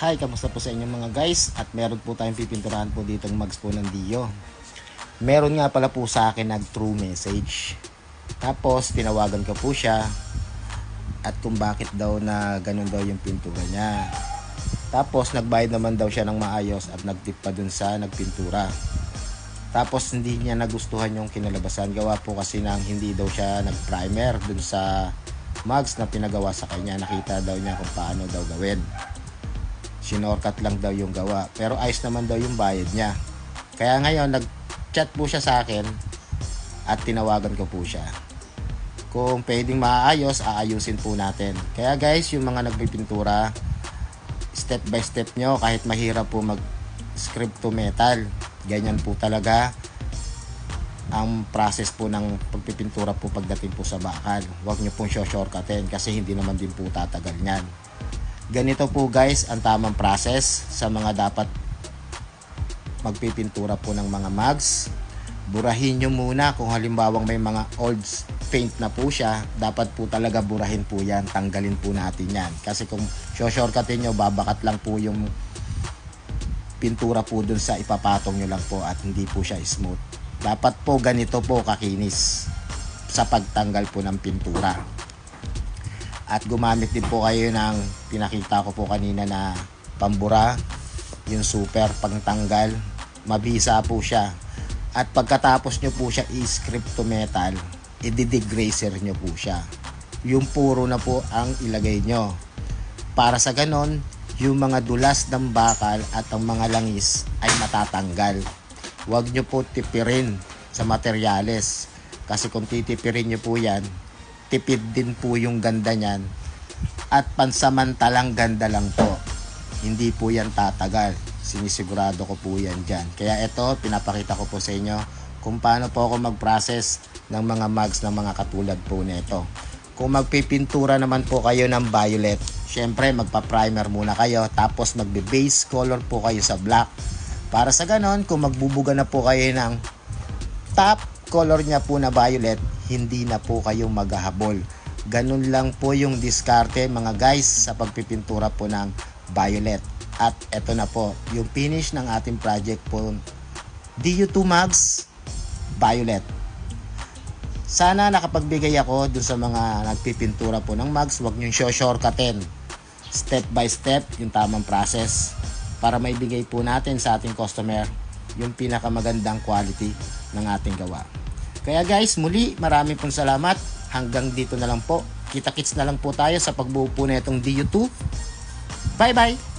Hi, kamusta po sa inyong mga guys? At meron po tayong pipinturahan po ditong mags po ng Dio. Meron nga pala po sa akin nag true message. Tapos tinawagan ko po siya at kung bakit daw na ganun daw yung pintura niya. Tapos nagbayad naman daw siya ng maayos at nagtip pa dun sa nagpintura. Tapos hindi niya nagustuhan yung kinalabasan. Gawa po kasi nang hindi daw siya nag-primer dun sa mugs na pinagawa sa kanya. Nakita daw niya kung paano daw gawin. Sinorkat lang daw yung gawa. Pero ayos naman daw yung bayad niya. Kaya ngayon, nag-chat po siya sa akin at tinawagan ko po siya. Kung pwedeng maayos, aayusin po natin. Kaya guys, yung mga nagpipintura, step by step nyo, kahit mahirap po mag script to metal. Ganyan po talaga ang process po ng pagpipintura po pagdating po sa bakal. Huwag nyo pong shortcutin kasi hindi naman din po tatagal niyan. Ganito po guys ang tamang process sa mga dapat magpipintura po ng mga mugs. Burahin nyo muna kung halimbawang may mga old paint na po siya, dapat po talaga burahin po yan, tanggalin po natin yan. Kasi kung shortcutin nyo, babakat lang po yung pintura po dun sa ipapatong nyo lang po at hindi po siya smooth. Dapat po ganito po kakinis sa pagtanggal po ng pintura. At gumamit din po kayo ng pinakita ko po kanina na pambura, yung super pangtanggal. Mabisa po siya. At pagkatapos nyo po siya i-script to metal, i-degrazer nyo po siya. Yung puro na po ang ilagay nyo. Para sa ganon, yung mga dulas ng bakal at ang mga langis ay matatanggal. Huwag nyo po tipirin sa materyales. Kasi kung titipirin nyo po yan, tipid din po yung ganda niyan. At pansamantalang ganda lang po. Hindi po yan tatagal. Sinisigurado ko po yan dyan. Kaya ito, pinapakita ko po sa inyo kung paano po ako mag-process ng mga mugs ng mga katulad po nito. Kung magpipintura naman po kayo ng violet, syempre magpa-primer muna kayo tapos magbe-base color po kayo sa black. Para sa ganon, kung magbubuga na po kayo ng top color niya po na violet, hindi na po kayo maghahabol. Ganun lang po yung diskarte mga guys sa pagpipintura po ng violet. At eto na po, yung finish ng ating project po, DU2 Mags Violet. Sana nakapagbigay ako dun sa mga nagpipintura po ng mags, huwag nyo shortcutin. Step by step, yung tamang process para maibigay po natin sa ating customer yung pinakamagandang quality ng ating gawa. Kaya guys, muli marami pong salamat. Hanggang dito na lang po. Kita-kits na lang po tayo sa pagbuo po na itong DU2. Bye-bye!